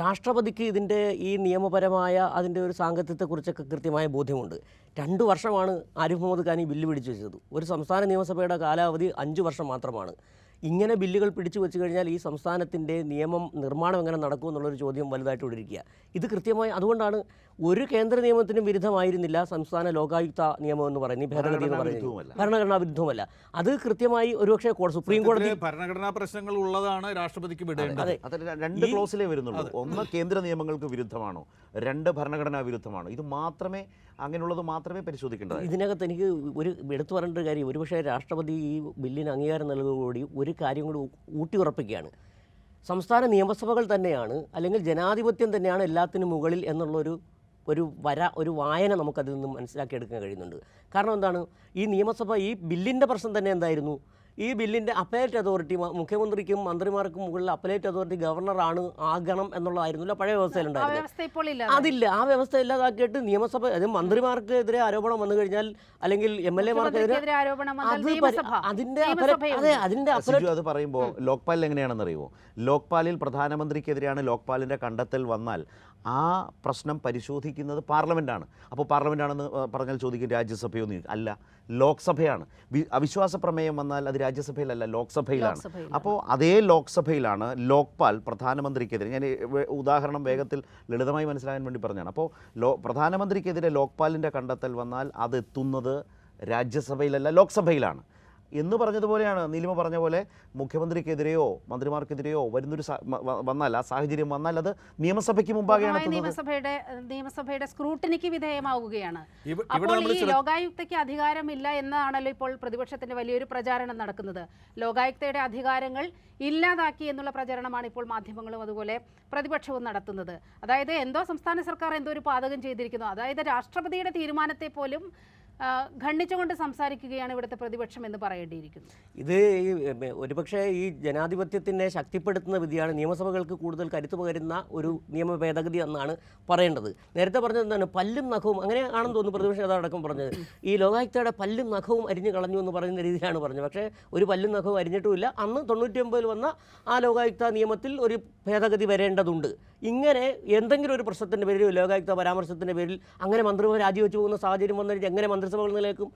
രാഷ്ട്രപതിക്ക് ഇതിന്റെ ഈ നിയമപരമായ അതിന്റെ ഒരു സാങ്കത്യത്തെക്കുറിച്ചൊക്കെ കൃത്യമായ ബോധ്യമുണ്ട്. രണ്ട് വർഷമാണ് ആരിഫ് മുഹമ്മദ് ഖാൻ ഈ ബില്ല് പിടിച്ചു വെച്ചത്. ഒരു സംസ്ഥാന നിയമസഭയുടെ കാലാവധി അഞ്ച് വർഷം മാത്രമാണ്. ഇങ്ങനെ ബില്ലുകൾ പിടിച്ചു വെച്ച് കഴിഞ്ഞാൽ ഈ സംസ്ഥാനത്തിന്റെ നിയമം നിർമ്മാണം എങ്ങനെ നടക്കും എന്നുള്ളൊരു ചോദ്യം വലുതായിട്ട് ഇരിക്കുക ഇത് കൃത്യമായി അതുകൊണ്ടാണ് ഒരു കേന്ദ്ര നിയമത്തിനും വിരുദ്ധമായിരുന്നില്ല സംസ്ഥാന ലോകായുക്ത നിയമം എന്ന് പറയുന്നത് ഈ ഭേദഗതി എന്ന് പറയുന്നത്. ഭരണഘടനാ വിരുദ്ധമല്ല അത് കൃത്യമായി ഒരുപക്ഷെ സുപ്രീം കോടതി ഭരണഘടനാ പ്രശ്നങ്ങൾ ഉള്ളതാണ് രാഷ്ട്രപതിക്ക് വിടേണ്ടത്. അതെ. രണ്ട് ക്ലോസിലേ വരുന്നുള്ളൂ. ഒന്ന് കേന്ദ്ര നിയമങ്ങൾക്ക് വിരുദ്ധമാണോ? രണ്ട് ഭരണഘടനാ വിരുദ്ധമാണോ ഇത് മാത്രമേ അങ്ങനെയുള്ളത് മാത്രമേ പരിശോധിക്കേണ്ടത് ഇതിനകത്ത് എനിക്ക് ഒരു എടുത്തു പറയേണ്ട ഒരു കാര്യം ഒരുപക്ഷെ രാഷ്ട്രപതി ഈ ബില്ലിന് അംഗീകാരം നൽകുന്നതോടുകൂടി ഒരു കാര്യം കൂടി ഊട്ടിയുറപ്പിക്കുകയാണ്. സംസ്ഥാന നിയമസഭകൾ തന്നെയാണ് അല്ലെങ്കിൽ ജനാധിപത്യം തന്നെയാണ് എല്ലാത്തിനും മുകളിൽ എന്നുള്ളൊരു ഒരു വര ഒരു വായന നമുക്കതിൽ നിന്നും മനസ്സിലാക്കിയെടുക്കാൻ കഴിയുന്നുണ്ട്. കാരണം എന്താണ്? ഈ നിയമസഭ ഈ ബില്ലിന്റെ പ്രശ്നം തന്നെ എന്തായിരുന്നു? ഈ ബില്ലിന്റെ അപ്പലേറ്റ് അതോറിറ്റി മുഖ്യമന്ത്രിക്കും മന്ത്രിമാർക്കും മുകളിൽ അപ്പലേറ്റ് അതോറിറ്റി ഗവർണറാണ് ആകണം എന്നുള്ളതായിരുന്നില്ല. പഴയ ആ വ്യവസ്ഥയിലുണ്ടായിരുന്നത്. വ്യവസ്ഥ ഇപ്പോൾ ഇല്ല അതില്ല. ആ വ്യവസ്ഥ ഇല്ലാതാക്കിയിട്ട് നിയമസഭ അത് മന്ത്രിമാർക്കെതിരെ ആരോപണം വന്നു കഴിഞ്ഞാൽ അല്ലെങ്കിൽ എം എൽ എമാർക്കെതിരെ മുഖ്യമന്ത്രിക്കെതിരെ ആരോപണം വന്നാൽ നിയമസഭ അതിന്റെ. അതെ അതിന്റെ അത് പറയുമ്പോൾ ലോക്പാലിൽ എങ്ങനെയാണെന്ന് അറിയുമോ ലോക്പാലിൽ പ്രധാനമന്ത്രിക്കെതിരെയാണ് ലോക്പാലിന്റെ കണ്ടെത്തൽ വന്നാൽ ആ പ്രശ്നം പരിശോധിക്കുന്നത് പാർലമെന്റാണ് അപ്പോൾ പാർലമെന്റാണെന്ന് പറഞ്ഞാൽ ചോദിക്കും രാജ്യസഭയോ അല്ല ലോക്സഭയാണ്. വി- അവിശ്വാസ പ്രമേയം വന്നാൽ അത് രാജ്യസഭയിലല്ല ലോക്സഭയിലാണ്. അപ്പോൾ അതേ ലോക്സഭയിലാണ് ലോക്പാൽ പ്രധാനമന്ത്രിക്കെതിരെ ഞാൻ ഉദാഹരണം വേഗത്തിൽ ലളിതമായി മനസ്സിലാകാൻ വേണ്ടി പറഞ്ഞാണ് അപ്പോൾ ലോ പ്രധാനമന്ത്രിക്കെതിരെ ലോക്പാലിന്റെ കണ്ടെത്തൽ വന്നാൽ അതെത്തുന്നത് രാജ്യസഭയിലല്ല ലോക്സഭയിലാണ്. എന്ന് പറഞ്ഞതുപോലെയാണ്. നീലിമ പറഞ്ഞ പോലെ മുഖ്യമന്ത്രിക്കെതിരെയോ മന്ത്രിമാർക്കെതിരെയോ വരുന്നൊരു വന്നാൽ ആ സാഹചര്യം വന്നാൽ അത് നിയമസഭയ്ക്ക് മുമ്പാകെയാണ് നിയമസഭയുടെ നിയമസഭയുടെ സ്ക്രൂട്ടിനിക്ക് വിധേയമാവുകയാണ്. അപ്പോൾ ഈ ലോകായുക്തയ്ക്ക് അധികാരമില്ല എന്നാണല്ലോ ഇപ്പോൾ പ്രതിപക്ഷത്തിന്റെ വലിയൊരു പ്രചാരണം നടക്കുന്നത്. ലോകായുക്തയുടെ അധികാരങ്ങൾ ഇല്ലാതാക്കി എന്നുള്ള പ്രചരണമാണ് ഇപ്പോൾ മാധ്യമങ്ങളും അതുപോലെ പ്രതിപക്ഷവും നടത്തുന്നത്. അതായത് എന്തോ സംസ്ഥാന സർക്കാർ എന്തോ ഒരു പാതകം ചെയ്തിരിക്കുന്നു. അതായത് രാഷ്ട്രപതിയുടെ തീരുമാനത്തെ പോലും ഖണ്ഡിച്ചുകൊണ്ട് സംസാരിക്കുകയാണ് ഇവിടുത്തെ പ്രതിപക്ഷം എന്ന് പറയേണ്ടിയിരിക്കുന്നു. ഇത് ഈ ഒരുപക്ഷെ ഈ ജനാധിപത്യത്തിനെ ശക്തിപ്പെടുത്തുന്ന വിധിയാണ് നിയമസഭകൾക്ക് കൂടുതൽ കരുത്തു പകരുന്ന ഒരു നിയമ ഭേദഗതി എന്നാണ് പറയേണ്ടത്. നേരത്തെ പറഞ്ഞത് എന്താണ്? പല്ലും നഖവും അങ്ങനെ ആണെന്ന് തോന്നുന്നു പ്രതിപക്ഷ അതടക്കം പറഞ്ഞത്. ഈ ലോകായുക്തയുടെ പല്ലും നഖവും അരിഞ്ഞു കളഞ്ഞു എന്ന് പറയുന്ന രീതിയിലാണ് പറഞ്ഞത്. പക്ഷേ ഒരു പല്ലും നഖവും അരിഞ്ഞിട്ടുമില്ല. അന്ന് തൊണ്ണൂറ്റി വന്ന ആ ലോകായുക്ത നിയമത്തിൽ ഒരു ഭേദഗതി വരേണ്ടതുണ്ട്. ഇങ്ങനെ എന്തെങ്കിലും ഒരു പ്രശ്നത്തിന്റെ പേരിൽ ലോകായുക്ത പരാമർശത്തിന്റെ പേരിൽ അങ്ങനെ മന്ത്രിമാർ രാജിവെച്ചു പോകുന്ന സാഹചര്യം വന്നിട്ട് എങ്ങനെ മന്ത്രിസഭകൾ നിലനിൽക്കും